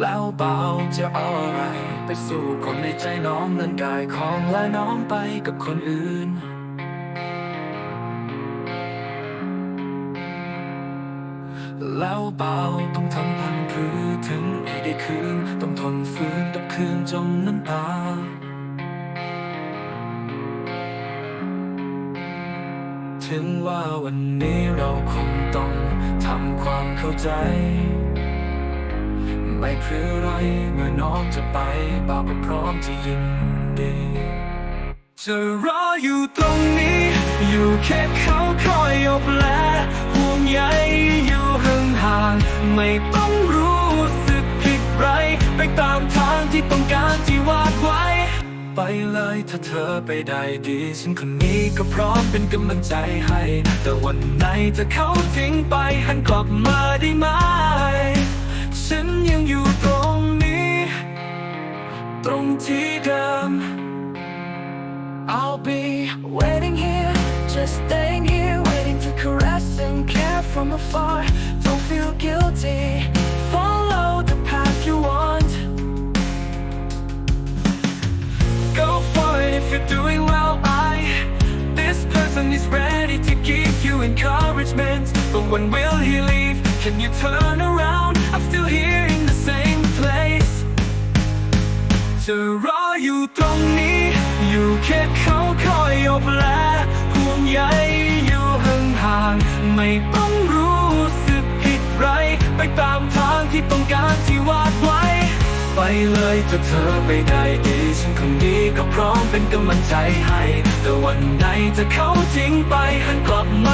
แล้วเบาจะเอาอะไร ไปสู่คนในใจน้องนั้นกายของและน้องไปกับคนอื่น แล้วเบาต้องทำพันคือถึงไม่ได้คืน ต้องทนฝืนกับคืนจมน้ำตาถึงว่าวันนี้เราคงต้องทำความเข้าใจ ไม่เพื่อไรเมื่อน้องจะไปบ่าวก็พร้อมจะยินดีจะรออยู่ตรงนี้ อยู่แค่เขาคอยยบแลห่วงใยอยู่ห่างๆไม่ต้องรู้สึกผิดไร ไปตามทางที่ต้องการที่วาดไว้ ไปเลยถ้าเธอไปได้ดีฉันคนนี้ก็พร้อมเป็นกำลังใจให้ แต่วันไหนถ้าเขาทิ้งไปหันกลับมาได้ไหม I'll be waiting here, just staying here, waiting to caress and care from afar. Don't feel guilty, follow the path you want. Go for it if you're doing well. I, this person is ready to give you encouragement. But when will he leave? Can you turn around? I'm still here in the same place. จะรออยู่ตรงนี้ อยู่แค่เขาคอยยบแลห่วงใยอยู่ห่างๆไม่ต้องรู้สึกผิดไร ไปตามทางที่ต้องการที่วาดไว้ ไปเลยถ้าเธอไปได้ดีฉันคนนี้ก็พร้อมเป็นกำลังใจให้ แต่วันไหนจะเขาทิ้งไปหันกลับมา